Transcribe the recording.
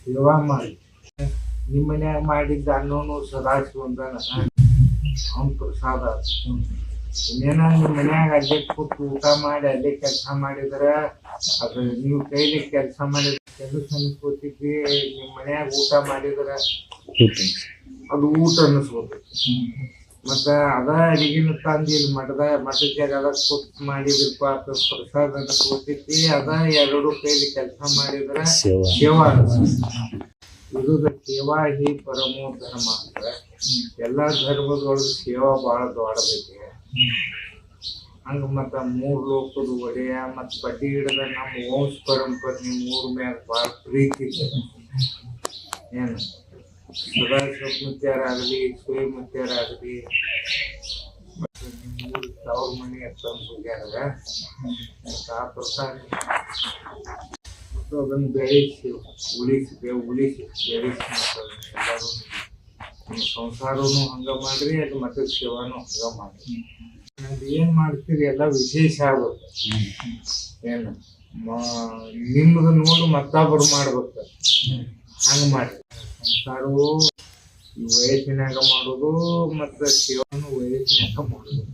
ಸೇವಾ ಮಾಡಿ. ನಿಮ್ಮ ಮನ್ಯಾಗ ಮಾಡಿದ್ದ ಅನ್ನೋನು ಸದಾಶಿ ಅಂದಾನ ಅವ್ನ ಪ್ರಸಾದ. ಇನ್ನೇನ ನಿಮ್ಮ ಮನ್ಯಾಗ ಅಲ್ಲೇ ಕೊಟ್ಟು ಊಟ ಮಾಡಿ ಅಲ್ಲೇ ಕೆಲಸ ಮಾಡಿದ್ರೆ ಅದು ನೀವು ಕೈಲಿ ಕೆಲಸ ಮಾಡಿದ್ರೆ ಕೆಲಸ ಅನ್ಸ್ಕೊತಿದ್ವಿ ನಿಮ್ಮ ಮನ್ಯಾಗ ಊಟ ಮಾಡಿದ್ರೆ ಅದು ಊಟ ಅನ್ನಿಸ್ಬೇಕು ಮತ್ತ ಅದ ಅಡಿಗಿನ ತಂದು ಇಲ್ಲಿ ಮಠದ ಮಠದ ಅದ ಕುತ್ ಮಾಡಿದ್ರಪ್ಪ ಅದು ಪ್ರಸಾದ ಅನ್ಸ್ಕೊತೈತಿ ಅದ ಎರಡು ಕೈಲಿ ಕೆಲಸ ಮಾಡಿದ್ರ ಸೇವಾ. ಇದು ಸೇವಾ ಹಿ ಪರಮೋ ಧರ್ಮ ಅಂತ ಎಲ್ಲಾ ಧರ್ಮದೊಳಗ ಸೇವಾ ಬಹಳ ದೊಡ್ಡದೈತಿ. ಹಂಗ ಮತ್ತ ಮೂರ್ ಲೋಕದ ಒಡೆಯ ಮತ್ತ ಬಡ್ಡಿ ಹಿಡದ ನಮ್ಮ ವಂಶ ಪರಂಪರೆ ಮೂರ್ ಮ್ಯಾಗ ಬಹಳ ಪ್ರೀತಿ ಇದೆ ಏನ? ಸದಾ ಮುತ್ಯಾರಾಗಲಿ ಸೋಯಿ ಮುತ್ಯಾರಾಗಲಿ ಮತ್ತೆ ನಿಮ್ಮೂರ್ ತವ್ರ ಮನೆ ತಂದು ಹೋಗ್ಯಾರ ಆ ಪ್ರಕಾರ ಅದನ್ನು ಬೆಳೆಸಿ ಉಳಿಸಿ ಉಳಿಸಿ ಬೆಳೆಸಿ ಎಲ್ಲರೂ ನಿಮ್ಮ ಸಂಸಾರನು ಹಂಗ ಮಾಡ್ರಿ ಅದು ಮತ್ತೆ ಶಿವನೂ ಹಂಗೆ ಮಾಡಿರಿ. ಅದು ಏನು ಮಾಡ್ತೀರಿ ಎಲ್ಲ ವಿಶೇಷ ಆಗುತ್ತೆ. ಏನು? ನಿಮ್ಮದು ನೋಡಿ ಮತ್ತೊಬ್ಬರು ಮಾಡ್ಬೇಕು. ಹಂಗ ಮಾಡಿ. ಸಂಸಾರವು ವಯಸ್ಸಿನಾಗ ಮಾಡೋದು ಮತ್ತು ಸೇವಾನು ವಯಸ್ಸಿನಾಗ ಮಾಡೋದು.